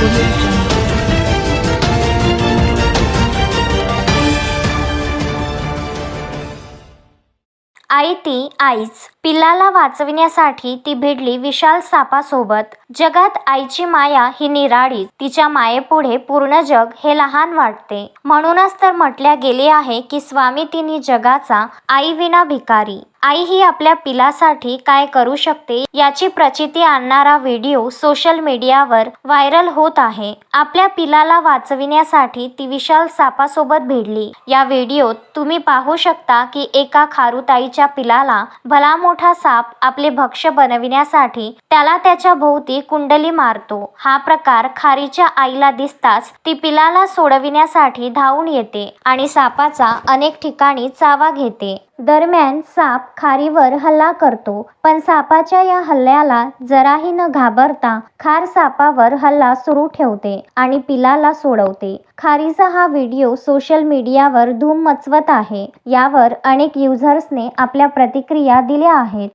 Thank you. आई ती आईच. पिल्लाला वाचविण्यासाठी ती भिडली विशाल सापासोबत. जगात आईची माया ही निराळी तिच्या मायेपुढे पूर्ण जग हे लहान वाटते. म्हणूनच तर म्हटल्या गेले आहे की स्वामी तिन्ही जगाचा आई विना भिकारी. आई ही आपल्या पिलासाठी काय करू शकते याची प्रचिती आणणारा व्हिडिओ सोशल मीडियावर व्हायरल होत आहे. आपल्या पिलाला वाचविण्यासाठी ती विशाल सापासोबत भिडली. या व्हिडिओत तुम्ही पाहू शकता की एका खारुताईच्या पिलाला भला मोठा साप आपले भक्ष्य बनविण्यासाठी त्याला त्याच्या भोवती कुंडली मारतो. हा प्रकार खारीच्या आईला दिसताच ती पिलाला सोडविण्यासाठी धावून येते आणि सापाचा अनेक ठिकाणी चावा घेते. दरम्यान साप खारीवर हल्ला करतो पण सापाच्या या हल्ल्याला जराही न घाबरता खार सापावर हल्ला सुरू ठेवते आणि पिलाला सोडवते. खारीचा हा व्हिडिओ सोशल मीडियावर धूम मचवत आहे. यावर अनेक युजर्सने आपल्या प्रतिक्रिया दिल्या आहेत.